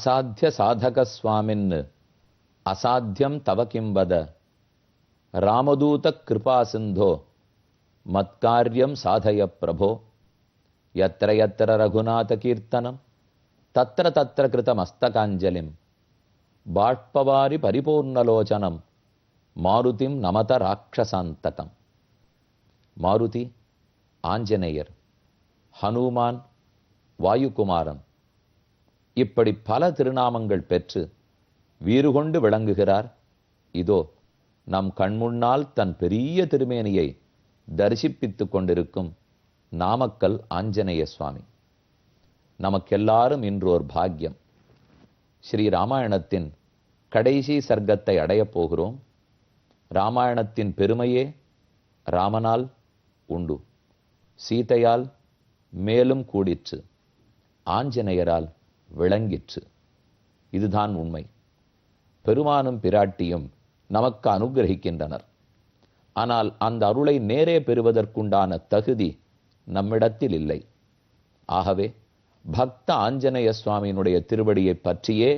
అసాధ్య సాధక స్వామిన్ అసాధ్యం తవ కిం వద. రామదూత కృపాసింధో మత్కార్యం సాధయ ప్రభో. ఎత్ర ఎత్ర రఘునాథ కీర్తనం. తత్ర తత్ర కృతమస్తకాంజలిం బాష్పవారి పరిపూర్ణలోచనం. మారుతిం నమత రాక్షసాంతకం. మారుతి ఆంజనేయర్. హనుమాన్ వాయుకుమారన్ இப்படி பல திருநாமங்கள் பெற்று வீறுகொண்டு விளங்குகிறார். இதோ நம் கண்முன்னால் தன் பெரிய திருமேனியை தரிசிப்பித்துக் கொண்டிருக்கும் நாமக்கல் ஆஞ்சநேய சுவாமி. நமக்கெல்லாரும் இன்று ஒரு பாக்கியம். ஸ்ரீ ராமாயணத்தின் கடைசி சர்க்கத்தை அடையப் போகிறோம். ராமாயணத்தின் பெருமையே ராமனால் உண்டு. சீதையால் மேலும் கூடிற்று. ஆஞ்சநேயரால் விளங்கிற்று. இதுதான் உண்மை. பெருமானும் பிராட்டியும் நமக்கு அனுகிரகிக்கின்றனர். ஆனால் அந்த அருளை நேரே பெறுவதற்குண்டான தகுதி நம்மிடத்தில் இல்லை. ஆகவே பக்த ஆஞ்சநேய சுவாமியினுடைய திருவடியை பற்றியே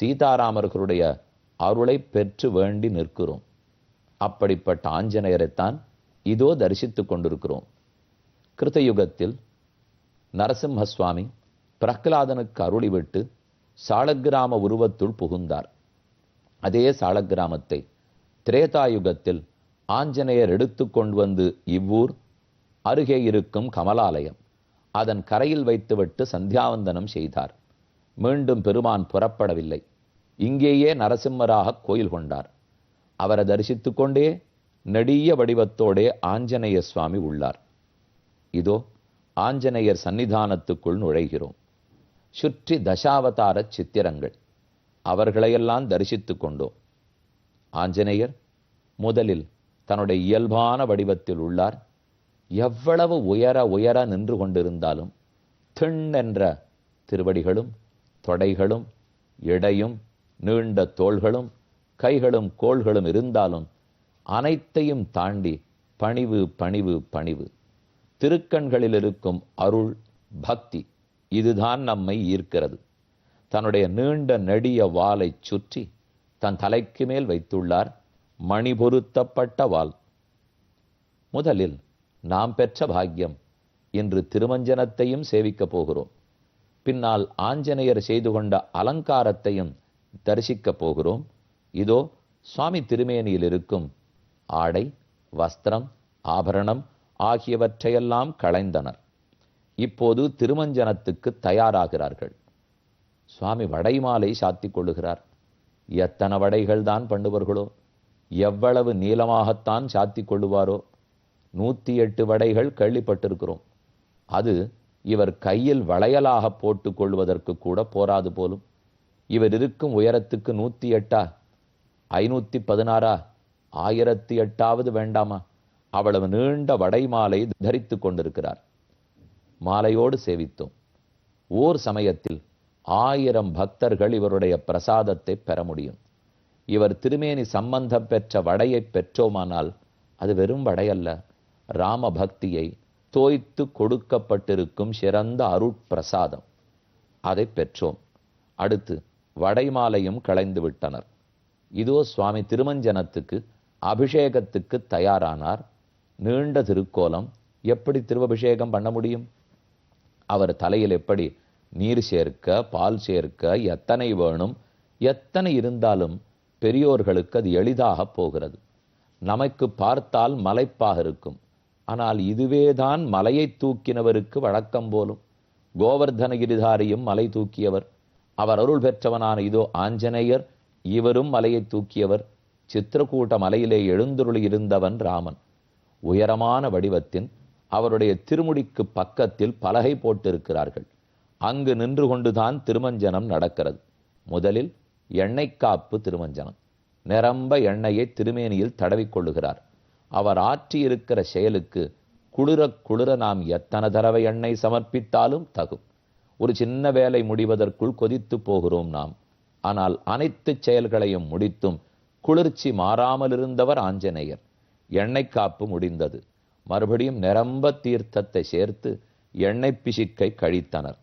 சீதாராமர்களுடைய அருளை பெற்று வேண்டி நிற்கிறோம். அப்படிப்பட்ட ஆஞ்சநேயரைத்தான் இதோ தரிசித்துக் கொண்டிருக்கிறோம். கிருத்தயுகத்தில் நரசிம்ம சுவாமி பிரகலாதனுக்கு அருளிவிட்டு சாளக்கிராம உருவத்துள் புகுந்தார். அதே சாளக்கிராமத்தை திரேதாயுகத்தில் ஆஞ்சநேயர் எடுத்துக்கொண்டு வந்து இவ்வூர் அருகே இருக்கும் கமலாலயம் அதன் கரையில் வைத்துவிட்டு சந்தியாவந்தனம் செய்தார். மீண்டும் பெருமான் புறப்படவில்லை. இங்கேயே நரசிம்மராக கோயில் கொண்டார். அவரை தரிசித்து கொண்டே நெடிய வடிவத்தோடே ஆஞ்சநேய சுவாமி உள்ளார். இதோ ஆஞ்சநேயர் சன்னிதானத்துக்குள் நுழைகிறோம். சுற்றி தசாவதார சித்திரங்கள். அவர்களையெல்லாம் தரிசித்துக் கொண்டோம் ஆஞ்சநேயர் முதலில் தன்னுடைய இயல்பான வடிவத்தில் உள்ளார். எவ்வளவு உயர உயர நின்று கொண்டிருந்தாலும் திண் என்ற திருவடிகளும் தொடைகளும் எடையும் நீண்ட தோள்களும் கைகளும் கோள்களும் இருந்தாலும் அனைத்தையும் தாண்டி பணிவு பணிவு பணிவு. திருக்கண்களில் இருக்கும் அருள் பக்தி இதுதான் நம்மை ஈர்க்கிறது. தன்னுடைய நீண்ட நெடிய வாலைச் சுற்றி தன் தலைக்கு மேல் வைத்துள்ளார் மணி பொருத்தப்பட்ட வால் முதலில் நாம் பெற்ற பாக்கியம் இன்று திருமஞ்சனத்தையும் சேவிக்கப் போகிறோம். பின்னால் ஆஞ்சநேயர் செய்து கொண்ட அலங்காரத்தையும் தரிசிக்கப் போகிறோம். இதோ சுவாமி திருமேனியில் இருக்கும் ஆடை வஸ்திரம் ஆபரணம் ஆகியவற்றையெல்லாம் களைந்தனர். இப்போது திருமஞ்சனத்துக்கு தயாராகிறார்கள். சுவாமி வடைமாலை சாத்திக் கொள்ளுகிறார். எத்தனை வடைகள் தான் பண்ணுவர்களோ எவ்வளவு நீளமாகத்தான் சாத்திக் கொள்ளுவாரோ நூத்தி எட்டு வடைகள் கேள்விப்பட்டிருக்கிறோம் அது இவர் கையில் வளையலாக போட்டுக் கொள்வதற்கு கூட போராது போலும். இவர் இருக்கும் உயரத்துக்கு நூத்தி எட்டா ஐநூத்தி பதினாறா ஆயிரத்தி எட்டாவது வேண்டாமா? அவ்வளவு நீண்ட வடை மாலை தரித்து கொண்டிருக்கிறார். மாலையோடு சேவித்தோம். ஓர் சமயத்தில் ஆயிரம் பக்தர்கள் இவருடைய பிரசாதத்தை பெற முடியும். இவர் திருமேனி சம்பந்தம் பெற்ற வடையை பெற்றோமானால் அது வெறும் வடையல்ல ராம பக்தியை தோய்த்து கொடுக்கப்பட்டிருக்கும் சிறந்த அருட்பிரசாதம். அதை பெற்றோம். அடுத்து வடைமாலையும் களைந்து விட்டனர். இதோ சுவாமி திருமஞ்சனத்துக்கு அபிஷேகத்துக்கு தயாரானார். நீண்ட திருக்கோலம் எப்படி திருவபிஷேகம் பண்ண முடியும்? அவர் தலையில் எப்படி நீர் சேர்க்க பால் சேர்க்க எத்தனை வேணும் எத்தனை இருந்தாலும் பெரியோர்களுக்கு அது எளிதாக போகிறது. நமக்கு பார்த்தால் மலைப்பாக இருக்கும். ஆனால் இதுவேதான் மலையை தூக்கினவருக்கு வழக்கம் போலும். கோவர்தனகிரிதாரியும் மலை தூக்கியவர். அவர் அருள் பெற்றவனான இதோ ஆஞ்சநேயர் இவரும் மலையை தூக்கியவர். சித்திரக்கூட்ட மலையிலே எழுந்துருளி இருந்தவன் ராமன். உயரமான வடிவத்தின் அவருடைய திருமுடிக்கு பக்கத்தில் பலகை போட்டிருக்கிறார்கள். அங்கு நின்று கொண்டுதான் திருமஞ்சனம் நடக்கிறது. முதலில் எண்ணெய் காப்பு திருமஞ்சனம். நிரம்ப எண்ணெயை திருமேனியில் தடவிக்கொள்ளுகிறார். அவர் ஆற்றியிருக்கிற செயலுக்கு குளிர குளிர நாம் எத்தனை தடவை எண்ணெய் சமர்ப்பித்தாலும் தகும். ஒரு சின்ன வேலை முடிவதற்குள் கொதித்து போகிறோம் நாம். ஆனால் அனைத்து செயல்களையும் முடித்தும் குளிர்ச்சி மாறாமல் இருந்தவர் ஆஞ்சநேயர். எண்ணெய் காப்பு முடிந்தது. மறுபடியும் நிரம்ப தீர்த்தத்தை சேர்த்து எண்ணெய் பிசிக்கை கழித்தனர்.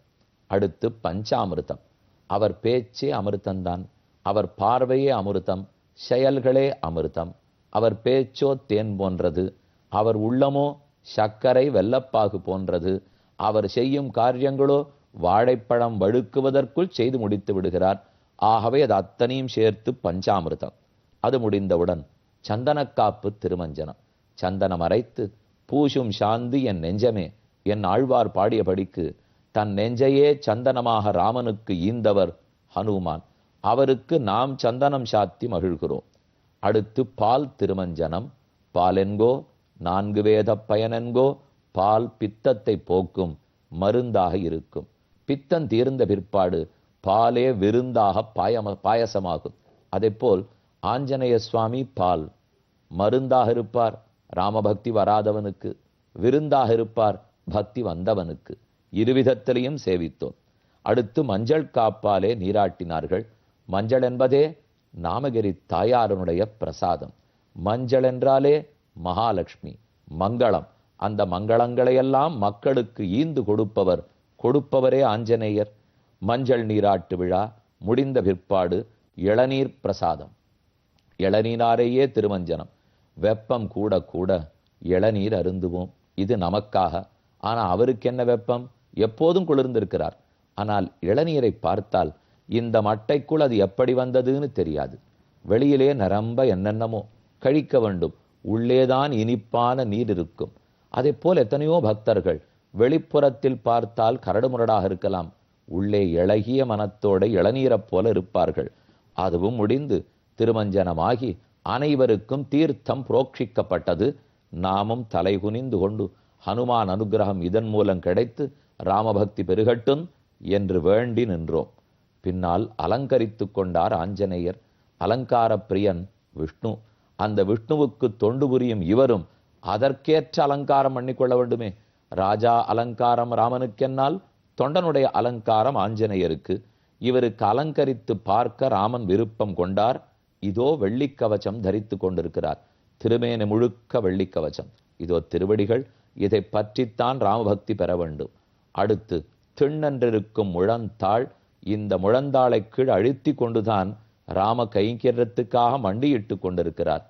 அடுத்து பஞ்சாமிர்தம். அவர் பேச்சே அமிர்தந்தான் அவர் பார்வையே அமிர்தம். செயல்களே அமிர்தம். அவர் பேச்சோ தேன் போன்றது. அவர் உள்ளமோ சர்க்கரை வெள்ளப்பாகு போன்றது. அவர் செய்யும் காரியங்களோ வாழைப்பழம் வழுக்குவதற்குள் செய்து முடித்து விடுகிறார். ஆகவே அது அத்தனையும் சேர்த்து பஞ்சாமிர்தம். அது முடிந்தவுடன் சந்தனக்காப்பு திருமஞ்சனம். சந்தனம் அரைத்து பூசும் சாந்தி என் நெஞ்சமே. என் ஆழ்வார் பாடியபடிக்கு தன் நெஞ்சையே சந்தனமாக ராமனுக்கு ஈந்தவர் ஹனுமான். அவருக்கு நாம் சந்தனம் சாத்தி மகிழ்கிறோம். அடுத்து பால் திருமஞ்சனம் பாலென்கோ நான்கு வேத பயனென்கோ பால் பித்தத்தை போக்கும் மருந்தாக இருக்கும். பித்தம் தீர்ந்த பிற்பாடு பாலே விருந்தாக பாயம பாயசமாகும். அதேபோல் ஆஞ்சநேய சுவாமி பால் மருந்தாக இருப்பார். ராமபக்தி வராதவனுக்கு விருந்தாக இருப்பார் பக்தி வந்தவனுக்கு. இருவிதத்திலையும் சேவித்தோம். அடுத்து மஞ்சள் காப்பாலே நீராட்டினார்கள். மஞ்சள் என்பதே நாமகிரி தாயாரனுடைய பிரசாதம். மஞ்சள் என்றாலே மகாலட்சுமி மங்களம். அந்த மங்களங்களையெல்லாம் மக்களுக்கு ஈந்து கொடுப்பவர் கொடுப்பவரே ஆஞ்சநேயர். மஞ்சள் நீராட்டு விழா முடிந்த பிற்பாடு இளநீர் பிரசாதம். இளநீராரையே திருமஞ்சனம். வெப்பம் கூட கூட இளநீர் அருந்துவோம். இது நமக்காக. ஆனால் அவருக்கு என்ன வெப்பம்? எப்போதும் குளிர்ந்திருக்கிறார். ஆனால் இளநீரை பார்த்தால் இந்த மட்டைக்குள் அது எப்படி வந்ததுன்னு தெரியாது. வெளியிலே நரம்ப என்னென்னமோ கழிக்க வேண்டும். உள்ளேதான் இனிப்பான நீர் இருக்கும். அதே போல் எத்தனையோ பக்தர்கள் வெளிப்புறத்தில் பார்த்தால் கரடுமுரடாக இருக்கலாம். உள்ளே இளகிய மனத்தோட இளநீரைப் போல இருப்பார்கள். அதுவும் முடிந்து திருமஞ்சனமாகி அனைவருக்கும் தீர்த்தம் புரோக்ஷிக்கப்பட்டது. நாமும் தலை குனிந்து கொண்டு ஹனுமான் அனுகிரகம் இதன் மூலம் கிடைத்து ராமபக்தி பெருகட்டும் என்று வேண்டி நின்றோம். பின்னால் அலங்கரித்து கொண்டார் ஆஞ்சநேயர். அலங்கார பிரியன் விஷ்ணு. அந்த விஷ்ணுவுக்கு தொண்டு புரியும் இவரும் அதற்கேற்ற அலங்காரம் பண்ணிக்கொள்ள வேண்டுமே. ராஜா அலங்காரம் ராமனுக்கென்னால் தொண்டனுடைய அலங்காரம் ஆஞ்சநேயருக்கு. இவருக்கு அலங்கரித்து பார்க்க ராமன் விருப்பம் கொண்டார். இதோ வெள்ளிக்கவச்சம் தரித்து கொண்டிருக்கிறார். திருமேனி முழுக்க வெள்ளிக்கவச்சம் இதோ திருவடிகள் இதை பற்றித்தான் ராமபக்தி பெற வேண்டும். அடுத்து திண்ணென்றிருக்கும் முழந்தாள் இந்த முழந்தாளை கீழ் அழுத்தி கொண்டுதான் ராம கைங்கிறத்துக்காக மண்டியிட்டு கொண்டிருக்கிறார்.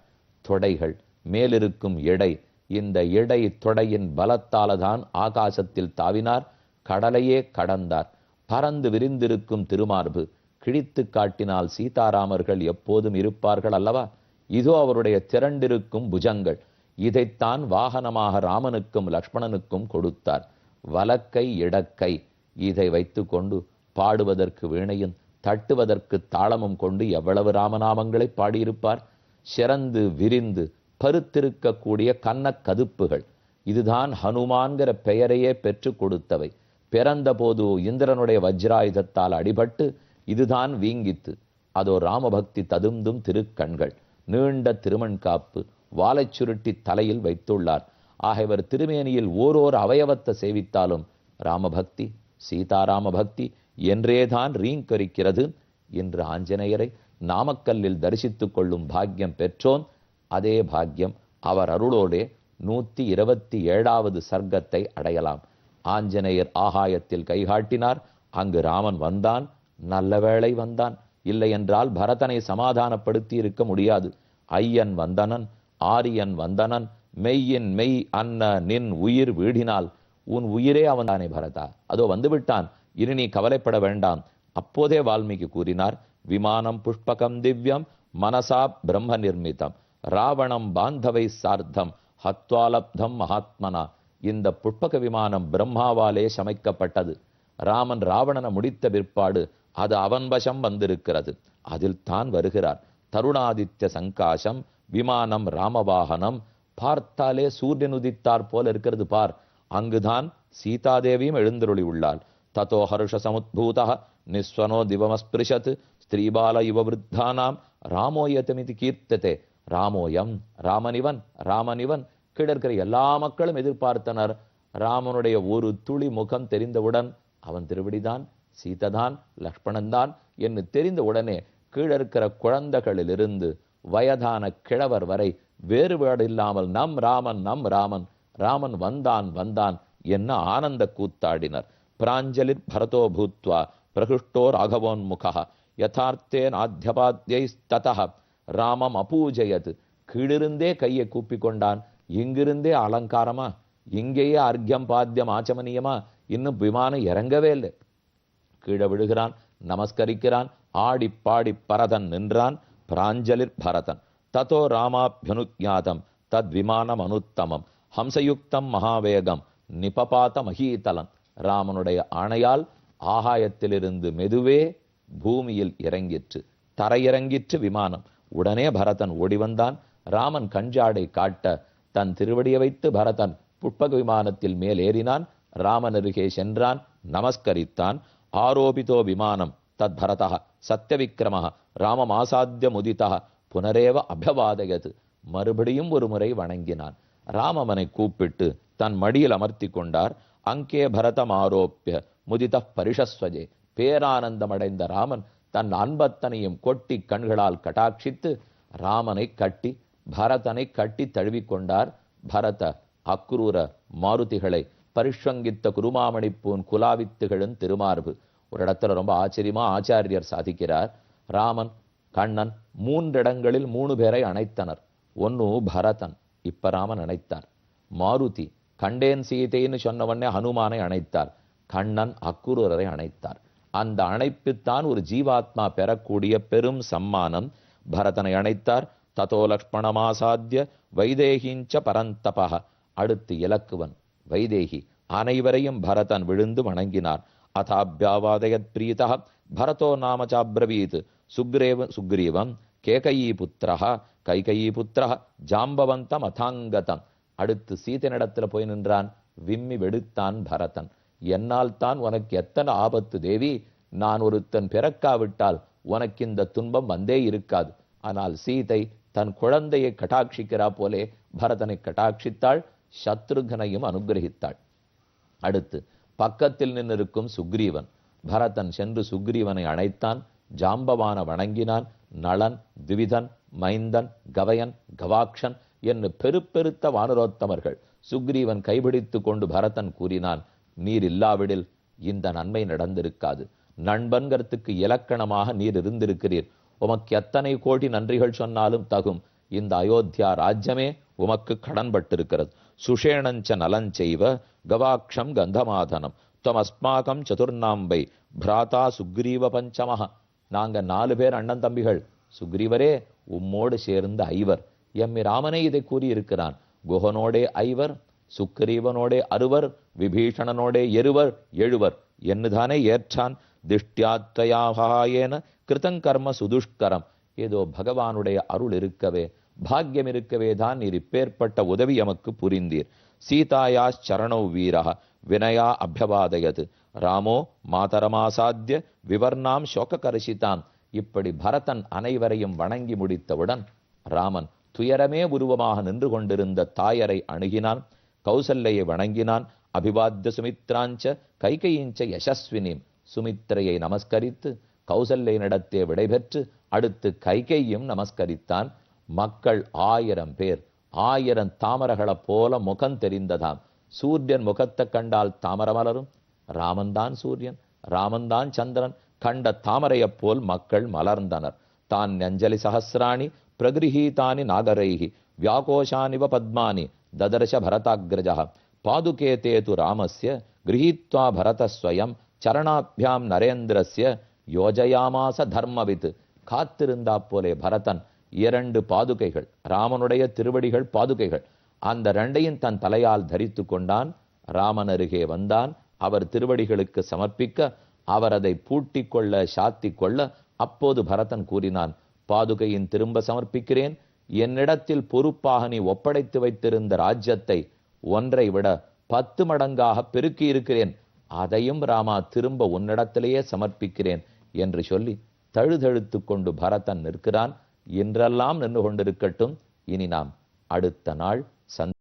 தொடைகள் மேலிருக்கும் எடை இந்த எடை தொடையின் பலத்தாலதான் ஆகாசத்தில் தாவினார் கடலையே கடந்தார். பறந்து விரிந்திருக்கும் திருமார்பு கிழித்து காட்டினால் சீதாராமர்கள் எப்போதும் இருப்பார்கள் அல்லவா? இதோ அவருடைய திரண்டிருக்கும் புஜங்கள். இதைத்தான் வாகனமாக ராமனுக்கும் லக்ஷ்மணனுக்கும் கொடுத்தார். வலக்கை இடக்கை. இதை வைத்துக்கொண்டு பாடுவதற்கு வீணையும் தட்டுவதற்கு தாளமும் கொண்டு எவ்வளவு ராமநாமங்களை பாடியிருப்பார்? சிறந்து விரிந்து பருத்திருக்கக்கூடிய கன்னக் கதுப்புகள். இதுதான் ஹனுமான்கிற பெயரையே பெற்று கொடுத்தவை. பிறந்தபோது இந்திரனுடைய வஜ்ராயுதத்தால் அடிபட்டு இதுதான் வீங்கித்து. அதோ ராமபக்தி ததும்பும் திருக்கண்கள். நீண்ட திருமண் காப்பு வாழைச் சுருட்டி தலையில் வைத்துள்ளார். ஆக திருமேனியில் ஓரோர் அவயவத்தை சேவித்தாலும் ராமபக்தி சீதாராம பக்தி என்றேதான் ரீங்கரிக்கிறது என்று ஆஞ்சநேயரை நாமக்கல்லில் தரிசித்துக் கொள்ளும் பாக்கியம் பெற்றோன். அதே பாக்கியம் அவர் அருளோடே நூற்றி இருபத்தி ஏழாவது சர்க்கத்தை அடையலாம். ஆஞ்சநேயர் ஆகாயத்தில் கைகாட்டினார் அங்கு ராமன் வந்தான். நல்ல வேளை வந்தான். இல்லை என்றால் பரதனை சமாதானப்படுத்தி இருக்க முடியாது. ஐயன் வந்தனன் ஆரியன் வந்தனன் மெய்யின் மெய் அன்ன நின் உயிர் வீடினால் உன் உயிரே அவன்தானே பரதா? அதோ வந்துவிட்டான். இனி நீ கவலைப்பட வேண்டாம். அப்போதே வால்மீகி கூறினார் விமானம் புஷ்பகம் திவ்யம் மனசா பிரம்ம நிர்மிதம். ராவணம் பாந்தவை சார்த்தம் ஹத்வாலப்தம் மகாத்மனா. இந்த புஷ்பக விமானம் பிரம்மாவாலே சமைக்கப்பட்டது. ராமன் ராவணனை முடித்த பிற்பாடு அது அவன் வசம் வந்திருக்கிறது. அதில் தான் வருகிறார். தருணாதித்ய சங்காசம் விமானம் ராமவாகனம் பார்த்தாலே சூரியன் உதித்தார் போல இருக்கிறது பார். அங்குதான் சீதாதேவியும் எழுந்தருளி உள்ளாள். ததோ ஹர்ஷ சமுத்பூத நிஸ்வனோ திவமஸ்பிருஷத் ஸ்திரீபால இவ விருத்தானாம் ராமோயத்தமிதி கீர்த்ததே. ராமோயம் ராமனிவன் ராமனிவன் கிடக்கிற எல்லா மக்களும் எதிர்பார்த்தனர். ராமனுடைய ஒரு துளி முகம் தெரிந்தவுடன் அவன் திருவடிதான் சீததான் லக்ஷ்மணன்தான் என்று தெரிந்த உடனே கீழிருக்கிற குழந்தைகளிலிருந்து வயதான கிழவர் வரை வேறுபாடு இல்லாமல் நம் ராமன் நம் ராமன் ராமன் வந்தான் வந்தான் என்ன ஆனந்த கூத்தாடினர். பிராஞ்சலிர் பரதோ பூத்வா பிரகிருஷ்டோ ராகவோன்முகா யதார்த்தேனாத்தியபாத்தியைஸ்ததः ராமம் அபூஜயத். கீழிருந்தே கையை கூப்பி கொண்டான். இங்கிருந்தே அலங்காரமா? இங்கேயே அர்க்கியம் பாத்தியம் ஆச்சமனியமா? இன்னும் விமானம் இறங்கவே இல்லை. கீழே விழுகிறான் நமஸ்கரிக்கிறான் ஆடி பாடி பரதன் நின்றான் பிராஞ்சலிர் பரதன். ததோ ராமாபியனுஜாதம் தத்விமானம் அனுத்தமம் ஹம்சயுக்தம் மகாவேகம் நிபபாத மகீதலம் ராமனுடைய ஆணையால் ஆகாயத்திலிருந்து மெதுவே பூமியில் இறங்கிற்று தரையிறங்கிற்று விமானம். உடனே பரதன் ஓடி வந்தான் ராமன் கஞ்சாடை காட்ட தன் திருவடியை வைத்து பரதன் புட்பக விமானத்தில் மேல் ஏறினான் ராமன் அருகே சென்றான் நமஸ்கரித்தான். ஆரோபிதோ விமானம் தத் பரதः சத்தியவிக்கிரம ராமமாசாத்திய ஆசாத்திய புனரேவ அபியவாதயது மறுபடியும் ஒரு முறை வணங்கினான். ராமவனை கூப்பிட்டு தன் மடியில் அமர்த்தி கொண்டார். அங்கே பரதம் ஆரோப்பிய முதித பரிஷஸ்வஜே. பேரானந்தமடைந்த ராமன் தன் அன்பத்தனையும் கொட்டி கண்களால் கட்டாட்சித்து ராமனை கட்டி பரதனை கட்டி தழுவிக்கொண்டார் பரத அக்ரூர மாருதிகளை பரிஷ்வங்கித்த குருமாமணி குலாவித்துகளும் குலாவித்துகளின் திருமார்பு. ஒரு இடத்துல ரொம்ப ஆச்சரியமா ஆச்சாரியர் சாதிக்கிறார். ராமன் கண்ணன் மூன்றிடங்களில் மூணு பேரை அணைத்தனர். ஒன்னு பரதன் இப்ப ராமன் அணைத்தார். மாருதி கண்டேன் சீதைன்னு சொன்னவொடனே ஹனுமானை அணைத்தார். கண்ணன் அக்குரூரரை அணைத்தார். அந்த அணைப்புத்தான் ஒரு ஜீவாத்மா பெறக்கூடிய பெரும் சம்மானம். பரதனை அணைத்தார். ததோ லக்ஷ்மணமாசாத்திய வைதேகிஞ்ச பரந்தபக அடுத்து இலக்குவன். வைதேகி. அனைவரையும் பரதன் விழுந்து வணங்கினான். அதாபியாவாதயத் பிரீதா பரதோ நாம சாப்ரவீத் சுக்ரேவ சுக்ரீவம் கேகயீ புத்திரஹ கைகயீ ஜாம்பவந்தம் அதாங்கதம். அடுத்து சீதனிடத்தில் போய் நின்றான். விம்மி வெடுத்தான் பரதன். என்னால் தான் உனக்கு எத்தனை ஆபத்து தேவி? நான் ஒருத்தன் பிறக்காவிட்டால் உனக்கு இந்த துன்பம் வந்தே இருக்காது. ஆனால் சீதை தன் குழந்தையை கட்டாட்சிக்கிறா போலே பரதனை கட்டாட்சித்தாள். சத்ருகனையும் அனுகிரகித்தாள். அடுத்து பக்கத்தில் நின்றிருக்கும் சுக்ரீவன். பரதன் சென்று சுக்ரீவனை அழைத்தான் ஜாம்பவான வணங்கினான் நளன் திவிதன் மைந்தன் கவயன் கவாக்ஷன் என்று பெருப்பெருத்த வானரோத்தமர்கள் சுக்ரீவன் கைபிடித்து கொண்டு பரதன் கூறினான் நீர் இல்லாவிடில் இந்த நன்மை நடந்திருக்காது. நண்பன்கிறதுக்கு இலக்கணமாக நீர் இருந்திருக்கிறீர். உமக்கு எத்தனை கோடி நன்றிகள் சொன்னாலும் தகும். இந்த அயோத்தியா ராஜ்யமே உமக்கு கடன்பட்டிருக்கிறது. சுஷேணஞ்ச நலஞ்செய்வ கவாக்ஷம் கந்தமாதனம். துவமஸ்மாகம் சதுர்நாம்பை பிராதா சுக்ரீவ பஞ்சமஹ. நாங்க நாலு பேர் அண்ணன் தம்பிகள். சுக்ரீவரே உம்மோடு சேர்ந்த ஐவர். எம்மி ராமனே இதை கூறியிருக்கிறான். குஹனோடே ஐவர் சுக்ரீவனோடே அறுவர் விபீஷணனோடே எருவர் எழுவர். என்னுதானே ஏற்றான்? திஷ்டியாத்வயாகாயேன கிருதங்கர்ம சுதுஷ்கரம். ஏதோ பகவானுடைய அருள் இருக்கவே. பாக்கியம் இருக்கவே தான் நீர் இப்பேற்பட்ட உதவி எமக்கு புரிந்தீர். சீதாயா சரணோ வீரா வினயா அபியவாதயது ராமோ மாதரமாசாத்திய விவர்ணாம் சோககர்ஷிதாம். இப்படி பரதன் அனைவரையும் வணங்கி முடித்தவுடன் ராமன் துயரமே உருவமாக நின்று கொண்டிருந்த தாயரை அணுகினான். கௌசல்லையை வணங்கினான். அபிவாத்திய சுமித்ராஞ்ச கைகையின்ச்ச யசஸ்வினியும் சுமித்திரையை நமஸ்கரித்து கௌசல்லையினிடத்தே விடைபெற்று அடுத்து கைகையும் நமஸ்கரித்தான். மக்கள் ஆயிரம் பேர். ஆயிரம் தாமரகளைப் போல முகம் தெரிந்ததாம். சூரியன் முகத்தை கண்டால் தாமர மலரும். ராமன்தான் சூரியன் ராமன்தான் சந்திரன். கண்ட தாமரையைப் போல் மக்கள் மலர்ந்தனர். தான் அஞ்சலி சகசிராணி பிரகிருஹீதானி நாகரைகி வியாகோஷானிவ பத்மானி ததர்ஷ பரதாகிரஜா பாதுகேதே து ராமஸ்ய கிரகீத்வா பரதஸ்வயம் சரணாபியாம் நரேந்திரஸ்ய யோஜயாமாச தர்மவித். காத்திருந்தா போலே பரதன் இரண்டு பாதுகைகள் ராமனுடைய திருவடிகள் பாதுகைகள். அந்த ரெண்டையும் தன் தலையால் தரித்து கொண்டான். ராமன் அருகே வந்தான். அவர் திருவடிகளுக்கு சமர்ப்பிக்க அவர் அதை பூட்டிக் கொள்ள சாத்தி கொள்ள அப்போது பரதன் கூறினான் பாதுகையின் திரும்ப சமர்ப்பிக்கிறேன். என்னிடத்தில் பொறுப்பாக நீ ஒப்படைத்து வைத்திருந்த ராஜ்யத்தை ஒன்றை விட பத்து மடங்காக பெருக்கி இருக்கிறேன் அதையும் ராமா திரும்ப உன்னிடத்திலேயே சமர்ப்பிக்கிறேன் என்று சொல்லி தழுதழுத்து கொண்டு பரதன் நிற்கிறான். என்றெல்லாம் நின்று கொண்டிருக்கட்டும். இனி நாம் அடுத்த நாள் சந்தி